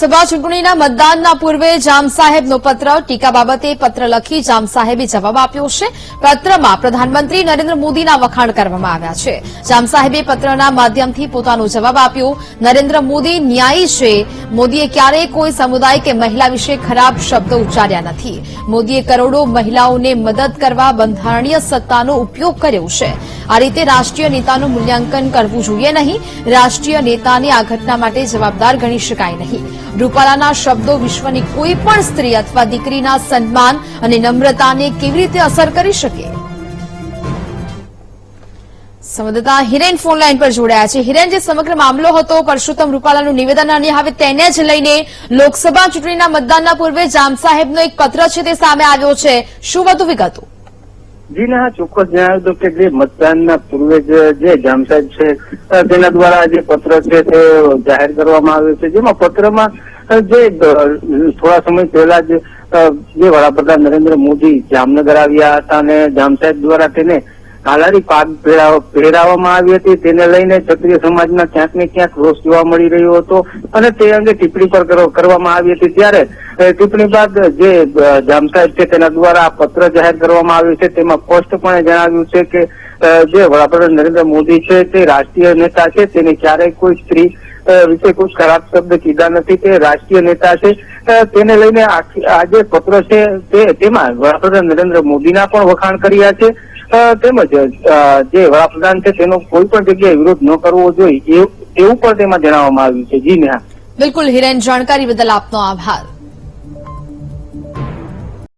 લોકસભા ચૂંટણીના મતદાનના પૂર્વે જામ સાહેબનો પત્ર, ટીકા બાબતે પત્ર લખી જામ સાહેબે જવાબ આપ્યો છે. પત્રમાં પ્રધાનમંત્રી નરેન્દ્ર મોદીના વખાણ કરવામાં આવ્યા છે. જામ સાહેબે પત્રના માધ્યમથી પોતાનો જવાબ આપ્યો. નરેન્દ્ર મોદી ન્યાયી છે. મોદીએ ક્યારેય કોઈ સમુદાય કે મહિલા વિશે ખરાબ શબ્દો ઉચ્ચાર્યા નથી. મોદીએ કરોડો મહિલાઓને મદદ કરવા બંધારણીય સત્તાનો ઉપયોગ કર્યો છે. આ રીતે રાષ્ટ્રીય નેતાનું મૂલ્યાંકન કરવું જોઈએ નહીં. રાષ્ટ્રીય નેતાને આ ઘટના માટે જવાબદાર ગણી શકાય નહીં. રૂપાલાના શબ્દો વિશ્વની કોઈ પણ સ્ત્રી અથવા દીકરીના સન્માન અને નમ્રતાને કેવી રીતે અસર કરી શકે? સંવાદદાતા હિરેન ફોન લાઈન પર જોડાયા છે. હિરેન, જે સમગ્ર મામલો હતો, પરસોત્તમ રૂપાલાનું નિવેદન અને હવે તેને જ લઈને લોકસભા ચૂંટણીના મતદાનના પૂર્વે જામ સાહેબનો એક પત્ર છે તે સામે આવ્યો છે. શું વધુ વિગતો? જી ના ચોક્કસ જણાવ્યું હતું કે જે મતદાનના પૂર્વે જે જામ સાહેબ છે તેના દ્વારા જે પત્ર છે તે જાહેર કરવામાં આવ્યો છે. જેમાં પત્રમાં જે થોડા સમય પહેલા જ જે વડાપ્રધાન નરેન્દ્ર મોદી જામનગર આવ્યા હતા અને જામ સાહેબ દ્વારા તેને કાલારી પાક પહેરાવ- પહેરાવવામાં આવી હતી. તેને લઈને ક્ષત્રિય સમાજના ક્યાંક ને ક્યાંક રોષ જોવા મળી રહ્યો હતો અને તે અંગે ટિપ્પણી પર કરો- કરવામાં આવી હતી. ત્યારે ટિપ્પણી બાદ જે જામસાહેબ છે તેના દ્વારા પત્ર જાહેર કરવામાં આવ્યું છે. તેમાં સ્પષ્ટપણે જણાવ્યું છે કે જે વડાપ્રધાન નરેન્દ્ર મોદી છે તે રાષ્ટ્રીય નેતા છે. તેને ક્યારેય કોઈ સ્ત્રી વિશે કોઈ ખરાબ શબ્દ કીધા નથી. તે રાષ્ટ્રીય નેતા છે. તેને લઈને આ જે પત્ર છે તે, તેમાં વડાપ્રધાન નરેન્દ્ર મોદીના પણ વખાણ કર્યા છે. તેમજ જે વડાપ્રધાન છે તેનો કોઈ પણ જગ્યાએ વિરોધ ન કરવો જોઈએ. એવું પણ તેમાં જણાવવામાં આવ્યું છે. જી નેહા. બિલકુલ હિરેન, જાણકારી બદલ આપનો આભાર.